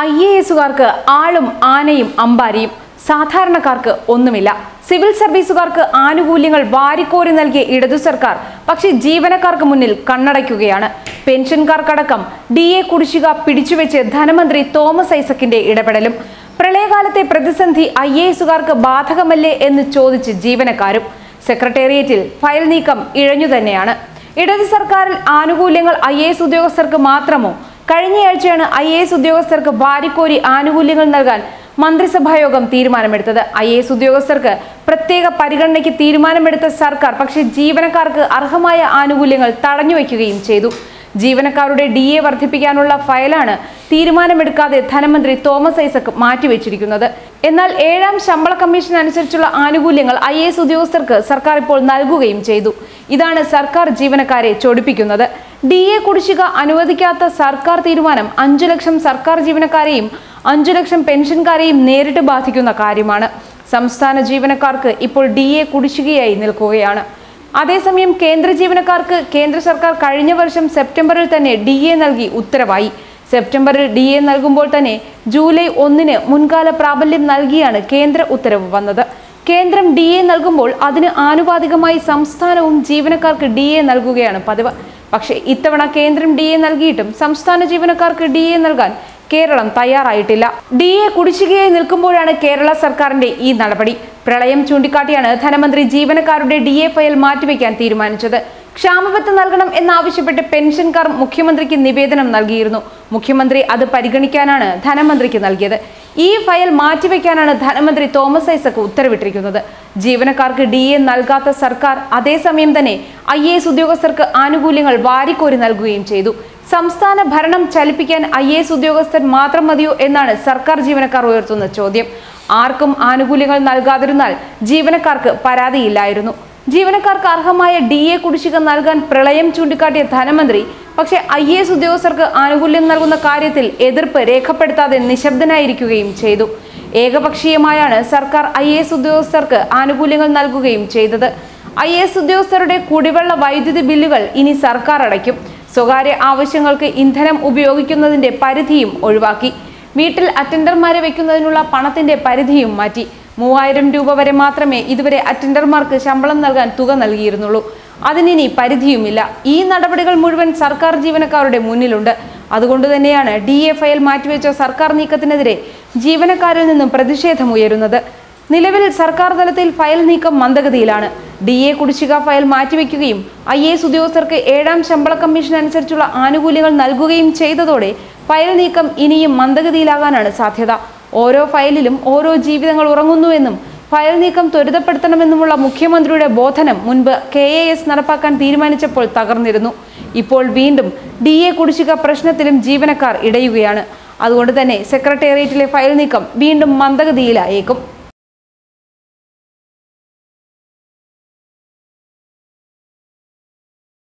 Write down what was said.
I A എസുകാർക്ക് ആളും ആനയും അമ്പാരിയും സാധാരണക്കാർക്ക് ഒന്നുമില്ല. സിവിൽ സർവീസുകാർക്ക് ആനുകൂല്യങ്ങൾ വാരിക്കോരി നൽകിയ ഇടതു സർക്കാർ പക്ഷേ ജീവനക്കാർക്ക് മുന്നിൽ കണ്ണടയ്ക്കുകയാണ്. പെൻഷൻകാർക്കടക്കം ഡി എ കുടിശ്ശിക പിടിച്ചുവെച്ച് ധനമന്ത്രി തോമസ് ഐസക്കിന്റെ ഇടപെടലും. പ്രളയകാലത്തെ പ്രതിസന്ധി ഐ എ എസുകാർക്ക് ബാധകമല്ലേ എന്ന് ചോദിച്ച് ജീവനക്കാരും. സെക്രട്ടേറിയറ്റിൽ ഫയൽ നീക്കം ഇഴഞ്ഞു തന്നെയാണ്. ഇടതു സർക്കാരിൽ ആനുകൂല്യങ്ങൾ ഐ എ എസ് ഉദ്യോഗസ്ഥർക്ക് മാത്രമോ കഴിഞ്ഞയാഴ്ചയാണ് ഐ എ എസ് ഉദ്യോഗസ്ഥർക്ക് വാരിക്കോരി ആനുകൂല്യങ്ങൾ നൽകാൻ മന്ത്രിസഭായോഗം തീരുമാനമെടുത്തത്. ഐ എ എസ് ഉദ്യോഗസ്ഥർക്ക് പ്രത്യേക പരിഗണനയ്ക്ക് തീരുമാനമെടുത്ത സർക്കാർ പക്ഷേ ജീവനക്കാർക്ക് അർഹമായ ആനുകൂല്യങ്ങൾ തടഞ്ഞുവെക്കുകയും ചെയ്തു. ജീവനക്കാരുടെ ഡി എ വർദ്ധിപ്പിക്കാനുള്ള ഫയലാണ് തീരുമാനമെടുക്കാതെ ധനമന്ത്രി തോമസ് ഐസക് മാറ്റിവെച്ചിരിക്കുന്നത്. എന്നാൽ ഏഴാം ശമ്പള കമ്മീഷൻ അനുസരിച്ചുള്ള ആനുകൂല്യങ്ങൾ ഐ എസ് ഉദ്യോഗസ്ഥർക്ക് സർക്കാർ ഇപ്പോൾ നൽകുകയും ചെയ്തു. ഇതാണ് സർക്കാർ ജീവനക്കാരെ ചൊടിപ്പിക്കുന്നത്. ഡി എ കുടിശ്ശിക അനുവദിക്കാത്ത സർക്കാർ തീരുമാനം അഞ്ചു ലക്ഷം സർക്കാർ ജീവനക്കാരെയും അഞ്ചു ലക്ഷം പെൻഷൻകാരെയും നേരിട്ട് ബാധിക്കുന്ന കാര്യമാണ്. സംസ്ഥാന ജീവനക്കാർക്ക് ഇപ്പോൾ ഡി എ കുടിശ്ശികയായി നിൽക്കുകയാണ്. അതേസമയം കേന്ദ്ര ജീവനക്കാർക്ക് കേന്ദ്ര സർക്കാർ കഴിഞ്ഞ വർഷം സെപ്റ്റംബറിൽ തന്നെ ഡി എ നൽകി ഉത്തരവായി. സെപ്റ്റംബറിൽ ഡി എ നൽകുമ്പോൾ തന്നെ ജൂലൈ ഒന്നിന് മുൻകാല പ്രാബല്യം നൽകിയാണ് കേന്ദ്ര ഉത്തരവ് വന്നത്. കേന്ദ്രം ഡി എ നൽകുമ്പോൾ അതിന് ആനുപാതികമായി സംസ്ഥാനവും ജീവനക്കാർക്ക് ഡി എ നൽകുകയാണ് പതിവ്. പക്ഷേ ഇത്തവണ കേന്ദ്രം ഡി എ നൽകിയിട്ടും സംസ്ഥാന ജീവനക്കാർക്ക് ഡി എ നൽകാൻ കേരളം തയ്യാറായിട്ടില്ല. ഡി എ കുടിശ്ശികയായി നിൽക്കുമ്പോഴാണ് കേരള സർക്കാരിന്റെ ഈ നടപടി. പ്രളയം ചൂണ്ടിക്കാട്ടിയാണ് ധനമന്ത്രി ജീവനക്കാരുടെ ഡി എ ഫയൽ മാറ്റിവെക്കാൻ തീരുമാനിച്ചത്. ക്ഷാമബത്ത് നൽകണം എന്നാവശ്യപ്പെട്ട് പെൻഷൻകാർ മുഖ്യമന്ത്രിക്ക് നിവേദനം നൽകിയിരുന്നു. മുഖ്യമന്ത്രി അത് പരിഗണിക്കാനാണ് ധനമന്ത്രിക്ക് നൽകിയത്. ഈ ഫയൽ മാറ്റിവെക്കാനാണ് ധനമന്ത്രി തോമസ് ഐസക് ഉത്തരവിട്ടിരിക്കുന്നത്. ജീവനക്കാർക്ക് ഡി എ നൽകാത്ത സർക്കാർ അതേസമയം തന്നെ ഐ എ എസ് ഉദ്യോഗസ്ഥർക്ക് ആനുകൂല്യങ്ങൾ വാരിക്കോരി നൽകുകയും ചെയ്തു. സംസ്ഥാന ഭരണം ചലിപ്പിക്കാൻ ഐ എ എസ് ഉദ്യോഗസ്ഥർ മാത്രം മതിയോ എന്നാണ് സർക്കാർ ജീവനക്കാർ ഉയർത്തുന്ന ചോദ്യം. ആർക്കും ആനുകൂല്യങ്ങൾ നൽകാതിരുന്നാൽ ജീവനക്കാർക്ക് പരാതിയില്ലായിരുന്നു. ജീവനക്കാർക്ക് അർഹമായ ഡി എ കുടിശ്ശിക നൽകാൻ പ്രളയം ചൂണ്ടിക്കാട്ടിയ ധനമന്ത്രി പക്ഷേ ഐ എ എസ് ഉദ്യോഗസ്ഥർക്ക് ആനുകൂല്യം നൽകുന്ന കാര്യത്തിൽ എതിർപ്പ് രേഖപ്പെടുത്താതെ നിശബ്ദനായിരിക്കുകയും ചെയ്തു. ഏകപക്ഷീയമായാണ് സർക്കാർ ഐ എ എസ് ഉദ്യോഗസ്ഥർക്ക് ആനുകൂല്യങ്ങൾ നൽകുകയും ചെയ്തത്. ഐ എ എസ് ഉദ്യോഗസ്ഥരുടെ കുടിവെള്ള വൈദ്യുതി ബില്ലുകൾ ഇനി സർക്കാർ അടയ്ക്കും. സ്വകാര്യ ആവശ്യങ്ങൾക്ക് ഇന്ധനം ഉപയോഗിക്കുന്നതിന്റെ പരിധിയും ഒഴിവാക്കി. വീട്ടിൽ അറ്റൻഡർമാരെ വെക്കുന്നതിനുള്ള പണത്തിന്റെ പരിധിയും മാറ്റി. മൂവായിരം രൂപ വരെ മാത്രമേ ഇതുവരെ അറ്റൻഡർമാർക്ക് ശമ്പളം നൽകാൻ തുക നൽകിയിരുന്നുള്ളൂ. അതിനിനി പരിധിയുമില്ല. ഈ നടപടികൾ മുഴുവൻ സർക്കാർ ജീവനക്കാരുടെ മുന്നിലുണ്ട്. അതുകൊണ്ട് തന്നെയാണ് ഡി എ ഫയൽ മാറ്റിവെച്ച സർക്കാർ നീക്കത്തിനെതിരെ ജീവനക്കാരിൽ നിന്നും പ്രതിഷേധമുയരുന്നത് നിലവിൽ സർക്കാർ തലത്തിൽ ഫയൽ നീക്കം മന്ദഗതിയിലാണ്. ഡി എ കുടിശ്ശിക ഫയൽ മാറ്റിവെക്കുകയും ഐ എ എസ് ഉദ്യോഗസ്ഥർക്ക് ഏഴാം ശമ്പള കമ്മീഷൻ അനുസരിച്ചുള്ള ആനുകൂല്യങ്ങൾ നൽകുകയും ചെയ്തതോടെ ഫയൽ നീക്കം ഇനിയും മന്ദഗതിയിലാകാനാണ് സാധ്യത. ഓരോ ഫയലിലും ഓരോ ജീവിതങ്ങൾ ഉറങ്ങുന്നുവെന്നും ഫയൽ നീക്കം ത്വരിതപ്പെടുത്തണമെന്നുമുള്ള മുഖ്യമന്ത്രിയുടെ ബോധനം മുൻപ് കെ എ എസ് നടപ്പാക്കാൻ തീരുമാനിച്ചപ്പോൾ തകർന്നിരുന്നു. ഇപ്പോൾ വീണ്ടും ഡി എ കുടിശ്ശിക പ്രശ്നത്തിലും ജീവനക്കാർ ഇടയുകയാണ്. അതുകൊണ്ട് തന്നെ സെക്രട്ടേറിയറ്റിലെ ഫയൽ നീക്കം വീണ്ടും മന്ദഗതിയിലായേക്കും.